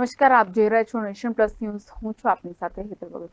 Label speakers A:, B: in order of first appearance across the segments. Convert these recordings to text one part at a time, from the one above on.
A: નમસ્કાર, આપ જોઈ રહ્યા છો નેશન પ્લસ ન્યૂઝ. હું છું આપની સાથે હેતલ ભગત.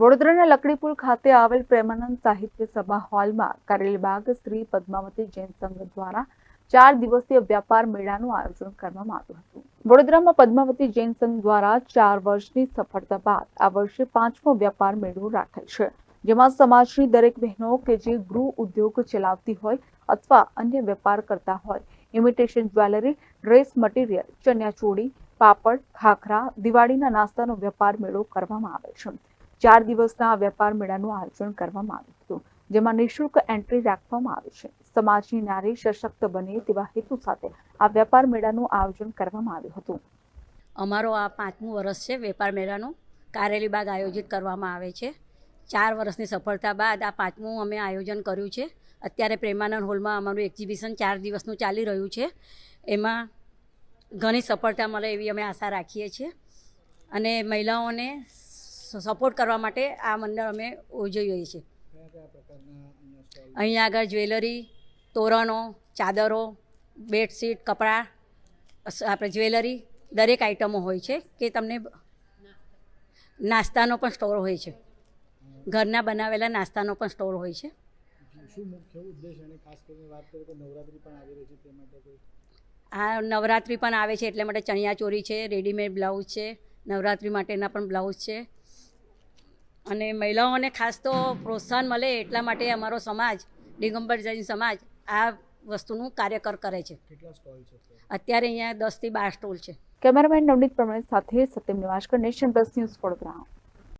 A: વડોદરાના લકડીપુર ખાતે આવેલ પ્રેમાનંદ સાહિત્ય સભા હોલમાં કારેલીબાગ શ્રી પદ્માવતી જૈન સંઘ દ્વારા ચાર દિવસીય વ્યાપાર મેળાનું આયોજન કરવામાં આવ્યું હતું. વડોદરામાં પદ્માવતી જૈન સંઘ દ્વારા ચાર વર્ષની સફળતા બાદ આ વર્ષે પાંચમો વ્યાપાર મેળો રાખેલ છે, જેમાં સમાજની દરેક બહેનો કે જે ગૃહ ઉદ્યોગ ચલાવતી હોય અથવા અન્ય વેપાર કરતા હોય, ઇમિટેશન જ્વેલરી, ડ્રેસ મટીરિયલ ચણિયાચોળી પાપડ, ખાખરા, દિવાળીના નાસ્તાનો વેપાર મેળો કરવામાં આવે છે. ચાર દિવસના વેપાર મેળાનું આયોજન કરવામાં આવ્યું હતું, જેમાં નિઃશુલ્ક એન્ટ્રી રાખવામાં આવી છે. સમાજની નારી સશક્ત બને તેવા હેતુ સાથે આ વેપાર મેળાનું આયોજન કરવામાં આવ્યું હતું.
B: અમારો આ પાંચમું વર્ષ છે વેપાર મેળાનું. કારેલી બાગ આયોજિત કરવામાં આવે છે. ચાર વર્ષની સફળતા બાદ આ પાંચમું અમે આયોજન કર્યું છે. અત્યારે પ્રેમાનંદ હોલમાં અમારું એક્ઝિબિશન ચાર દિવસનું ચાલી રહ્યું છે. એમાં ઘણી સફળતા મળે એવી અમે આશા રાખીએ છીએ. અને મહિલાઓને સપોર્ટ કરવા માટે આ મંડળ અમે ઉજવીએ છીએ. અહીંયા આગળ જ્વેલરી, તોરણો, ચાદરો, બેડશીટ, કપડાં આપણે જ્વેલરી દરેક આઇટમો હોય છે કે તમને નાસ્તાનો પણ સ્ટોર હોય છે. ઘરના બનાવેલા નાસ્તાનો પણ સ્ટોર હોય છે.
C: શું મુખ્ય ઉદ્દેશ અને ખાસ કરીને વાત કરીએ તો નવરાત્રી પણ આવી રહી છે, તે માટે કોઈ
B: આ નવરાત્રિ પણ આવે છે એટલે માટે ચણિયાચોળી છે રેડીમેડ બ્લાઉઝ છે નવરાત્રિ માટેના પણ બ્લાઉઝ છે. અને મહિલાઓને ખાસ તો પ્રોત્સાહન મળે એટલા માટે અમારો સમાજ દિગંબર જૈન સમાજ આ વસ્તુનું કાર્યકર કરે છે? અત્યારે? અહીંયા દસથી બાર સ્ટોલ છે.
A: કેમેરામેન નવનીત પ્રમાણે સાથે Satyam Nivaskar Nation Plus News Vadodara.